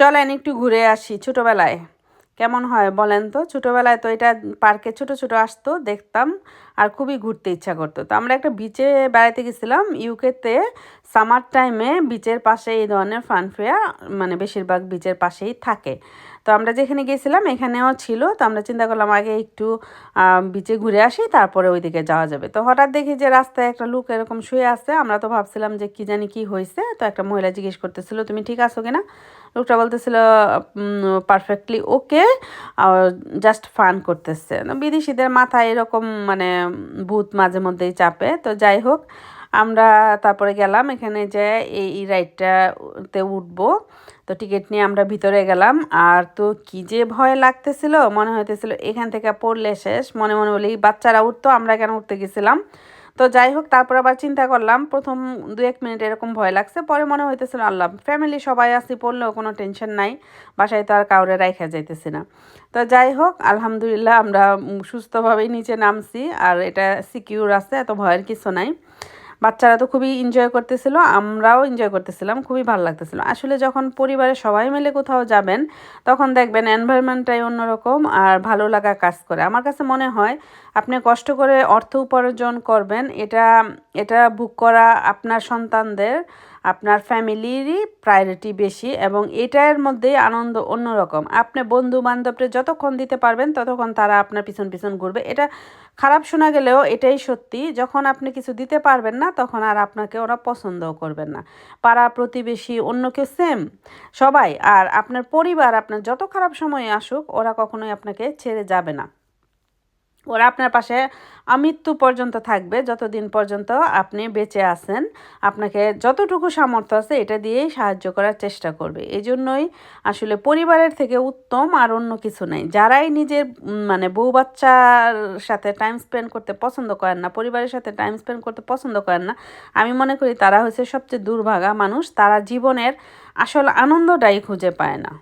চলেন একটু ঘুরে আসি ছোটোবেলায়। কেমন হয় বলেন তো? ছোটোবেলায় তো এটা পার্কে ছোট ছোট আসতো, দেখতাম আর খুবই ঘুরতে ইচ্ছা করতো। তো আমরা একটা বিচে বেড়াতে গেছিলাম ইউকেতে সামার টাইমে বিচের পাশে এই ধরনের ফান ফেয়ার মানে বেশিরভাগ বিচের পাশেই থাকে। তো আমরা যেখানে গেছিলাম এখানেও ছিল, তো আমরা চিন্তা করলাম আগে একটু বিচে ঘুরে আসি, তারপরে ওইদিকে যাওয়া যাবে। তো হঠাৎ দেখি যে রাস্তায় একটা লোক এরকম শুয়ে আছে, আমরা তো ভাবছিলাম যে কি জানি কি হয়েছে তো একটা মহিলা জিজ্ঞেস করতেছিল, তুমি ঠিক আছো কিনা? লোকটা বলতেছিল পারফেক্টলি ওকে জাস্ট ফান করতেছে। বিদেশিদের মাথায় এরকম মানে ভূত মাঝে মধ্যেই চাপে। তো যাই হোক, আমরা তারপরে গেলাম, এখানে যে এই রাইডটাতে উঠবো। তো টিকিট নিয়ে আমরা ভিতরে গেলাম। আর তো কি যে ভয় লাগতেছিল, মনে হইতেছিল এখান থেকে পড়লে শেষ। মনে মনে বলি, বাচ্চারা উঠতো, আমরা কেন উঠতে গেছিলাম? তো যাই হোক, তারপর আবার চিন্তা করলাম, প্রথম দু এক মিনিট এরকম ভয় লাগছে, পরে মনে হইতেছিল, আল্লাহ ফ্যামিলি সবাই আসি পড়লেও কোনো টেনশন নাই, বাসায় তো আর কাউরে রাইখা যাইতেছি না। তো যাই হোক, আলহামদুলিল্লাহ আমরা সুস্থভাবেই নিচে নামছি, আর এটা সিকিউর আছে, এত ভয়ের কিছু নাই। বাচ্চারা তো খুবই এনজয় করতেছিল, আমরাও এনজয় করতেছিলাম, খুবই ভালো লাগতেছিল। আসলে যখন পরিবারের সবাই মিলে কোথাও যাবেন, তখন দেখবেন এনভায়রনমেন্টটাই অন্যরকম আর ভালো লাগা কাজ করে। আমার কাছে মনে হয় আপনি কষ্ট করে অর্থ উপার্জন করবেন, এটা এটা বুক করা আপনার সন্তানদের, আপনার ফ্যামিলিরই প্রায়োরিটি বেশি এবং এটার মধ্যেই আনন্দ অন্যরকম। আপনি বন্ধু বান্ধবদের যতক্ষণ দিতে পারবেন, ততক্ষণ তারা আপনার পিছন পিছন ঘুরবে। এটা খারাপ শোনা গেলেও এটাই সত্যি, যখন আপনি কিছু দিতে পারবেন না তখন আর আপনাকে ওরা পছন্দও করবেন না। পাড়া প্রতিবেশী অন্য কেউ সেম সবাই, আর আপনার পরিবার, আপনার যত খারাপ সময় আসুক, ওরা কখনোই আপনাকে ছেড়ে যাবে না। ওরা আপনার পাশে আমৃত্যু পর্যন্ত থাকবে, যতদিন পর্যন্ত আপনি বেঁচে আছেন। আপনাকে যতটুকু সামর্থ্য আছে এটা দিয়েই সাহায্য করার চেষ্টা করবে। এই জন্যই আসলে পরিবারের থেকে উত্তম আর অন্য কিছু নেই। যারাই নিজের মানে বউ বাচ্চার সাথে টাইম স্পেন্ড করতে পছন্দ করেন না, পরিবারের সাথে টাইম স্পেন্ড করতে পছন্দ করেন না, আমি মনে করি তারা হচ্ছে সবচেয়ে দুর্ভাগা মানুষ। তারা জীবনের আসল আনন্দটাই খুঁজে পায় না।